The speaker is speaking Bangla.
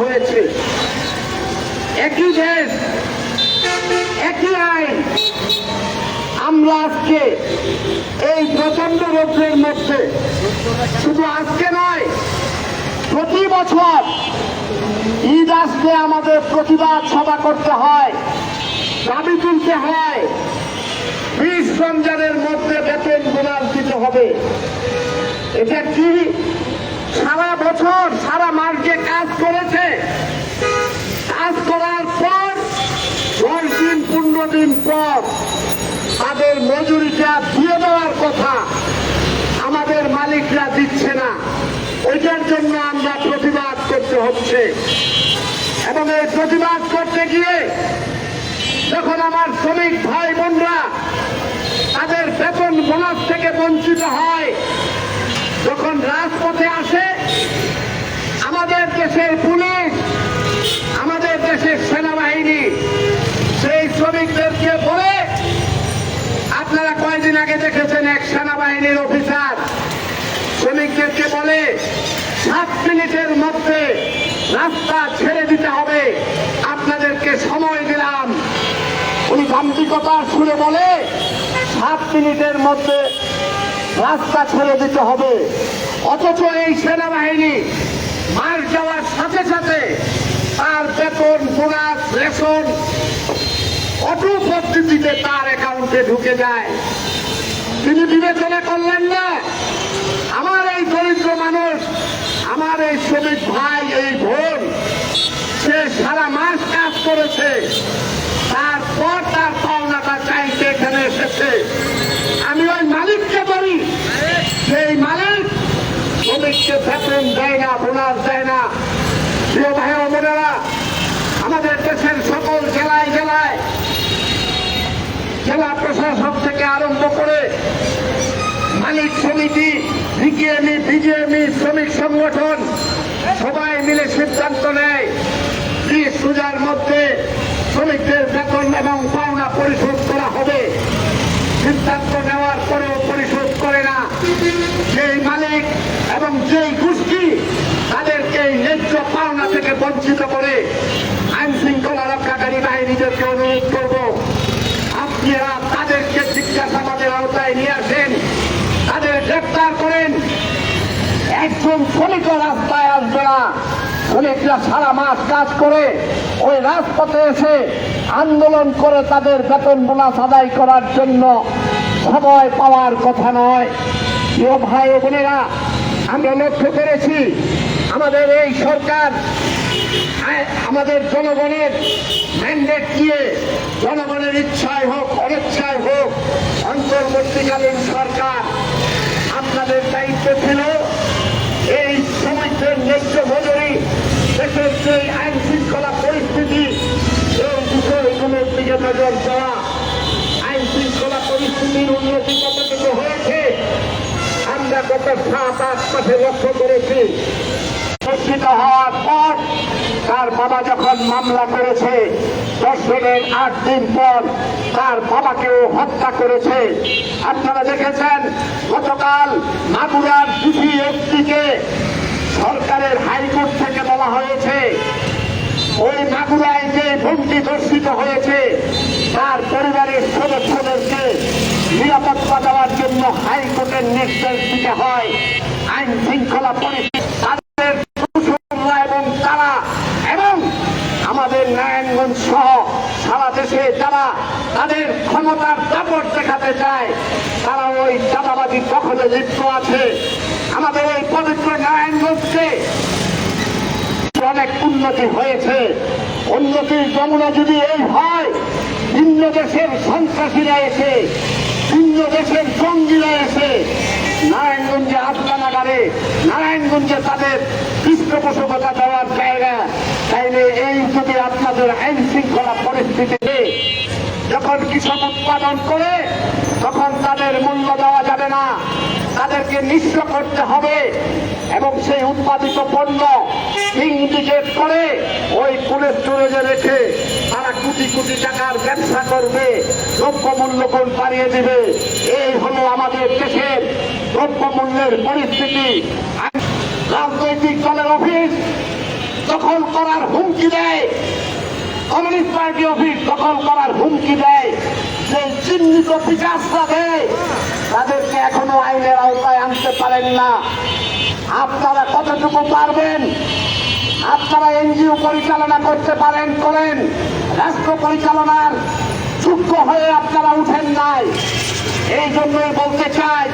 হয়েছে। একই দেশ একই আইন। আমরা আজকে এই প্রচণ্ড রৌদ্রের মধ্যে, শুধু আজকে নয়, প্রতি বছর ঈদ আসলে আমাদের প্রতিবাদ সভা করতে হয়, দাবি তুলতে হয়। বিশ রমজানের মধ্যে বেতন বোনাস দিতে হবে। এটা কি? সারা বছর সারা মাস যে কাজ করেছে। কাজ করার পর, দশ দিন, পনেরো দিন পর তাদের মজুরিটা দিয়ে দেওয়ার কথা আমাদের মালিকরা দিচ্ছে না। ওইটার জন্য আমরা প্রতিবাদ করতে হচ্ছে। এবং এই প্রতিবাদ করতে গিয়ে যখন আমার শ্রমিক ভাই বোনরা তাদের বেতন বোনাস থেকে বঞ্চিত হয় যখন রাজপথে আসে, আমাদের দেশের পুলিশ, আমাদের দেশের সেনাবাহিনী, সেই শ্রমিকদেরকে বলে, আপনারা কয়েকদিন আগে দেখেছেন এক সেনাবাহিনীর অফিসার? শ্রমিকদেরকে বলে, সাত মিনিটের মধ্যে রাস্তা ছেড়ে দিতে হবে, আপনাদেরকে সময় দিলাম। উনি গান্ধিকতার সুরে বলে, সাত মিনিটের মধ্যে রাস্তা ছেড়ে দিতে হবে। অথচ এই সেনাবাহিনী মার যাওয়ার সাথে সাথে তার বেতন, বোনাস, রেশন অটুপস্থিতিতে তার অ্যাকাউন্টে ঢুকে যায়। তিনি বিবেচনা করলেন না। আমার এই দরিদ্র মানুষ আমার এই শ্রমিক ভাই এই বোন সে সারা মাস কাজ করেছে তারপর তার পাওনাটা চাইতে এখানে এসেছে আমি ওই মালিককে বলি সেই মালিক শ্রমিককে বেতন দেয় না, বোনাস দেয় না। প্রিয় ভাই বোনেরা, আমাদের দেশের সকল জেলায় জেলায় জেলা প্রশাসক থেকে আরম্ভ করে মালিক সমিতি, বিকেএমই, বিজেএমই, শ্রমিক সংগঠন, সবাই মিলে সিদ্ধান্ত নেয় ত্রিশ রোজার মধ্যে শ্রমিকদের বেতন এবং পাওনা পরিশোধ করা হবে। সিদ্ধান্ত নেওয়ার পরেও পরিশোধ করে না। সেই মালিক এবং যেই গোষ্ঠী তাদেরকে এই ন্যায্য পাওনা থেকে বঞ্চিত করে আইন শৃঙ্খলা রক্ষাকারী বাহিনীদেরকে অনুরোধ করব, আপনারা তাদেরকে জিজ্ঞাসাবাদের আওতায় নিয়ে আসেন, তাদের গ্রেপ্তার করেন। একজন শ্রমিক রাস্তায় আসবে না। শ্রমিকরা সারা মাস কাজ করে, ওই রাজপথে এসে আন্দোলন করে তাদের বেতন বোনাস আদায় করার জন্য সময় পাওয়ার কথা নয়। ভাই বোনেরা, আমরা লক্ষ্য করেছি আমাদের এই সরকার আ- আমাদের জনগণের ম্যান্ডেট দিয়ে জনগণের ইচ্ছায় হোক, অনিচ্ছায় হোক, অন্তর্বর্তীকালীন সরকার আপনাদের দায়িত্ব ছিল। লক্ষ্য করেছি। উপস্থিত হওয়ার পর তার বাবা যখন মামলা করেছে দর্শনের আট দিন পর তার বাবাকেও হত্যা করেছে। আপনারা দেখেছেন, গতকাল মাগুরার ডিসি এসপিকে সরকারের হাইকোর্ট থেকে বলা হয়েছে। ওই মাগুরায় যে বন্দি ধর্ষিত হয়েছে, তার পরিবারের সদস্যদেরকে নিরাপত্তা দেওয়ার জন্য হাইকোর্টের নির্দেশ দিতে হয়। আইন শৃঙ্খলা পরিস্থিতি এবং তারা এবং আমাদের নারায়ণগঞ্জ সহ সারা দেশে যারা তাদের ক্ষমতার দাপট দেখাতে চায়, তারা ওই চাঁদাবাজি দখলে লিপ্ত আছে। আমাদের এই পবিত্র নারায়ণগঞ্জকে অনেক উন্নতি হয়েছে। উন্নতির যমুনা যদি এই হয় ভিন্ন দেশের সন্ত্রাসীরা এসে ভিন্ন দেশের জঙ্গিরা এসে নারায়ণগঞ্জে আফগানাগারে নারায়ণগঞ্জে তাদের পৃষ্ঠপোষকতা দেওয়ার জায়গা। তাইলে এই যদি আপনাদের আইন শৃঙ্খলা পরিস্থিতিতে যখন কৃষক উৎপাদন করে, তখন তাদের মূল্য দেওয়া যাবে না। তাদেরকে নিঃস্ব করতে হবে এবং সেই উৎপাদিত পণ্য ইন্ডিকেট করে ওই কোলের স্টোরেজে রেখে তারা কোটি কোটি টাকার ব্যবসা করবে দ্রব্য মূল্য কোন বাড়িয়ে দিবে, এই হলো আমাদের দেশের দ্রব্য মূল্যের পরিস্থিতি। রাজনৈতিক দলের অফিস দখল করার হুমকি দেয়, কমিউনিস্ট পার্টি অফিস দখল করার হুমকি দেয়। যে চিহ্নিত দেয় তাদেরকে এখনও আইনের আওতায় আনতে পারেন না। আপনারা কতটুকু পারবেন? আপনারা এনজিও পরিচালনা করতে পারেন, করেন। রাষ্ট্র পরিচালনার যোগ্য হয়ে আপনারা উঠেন নাই। এই জন্যই বলতে চাই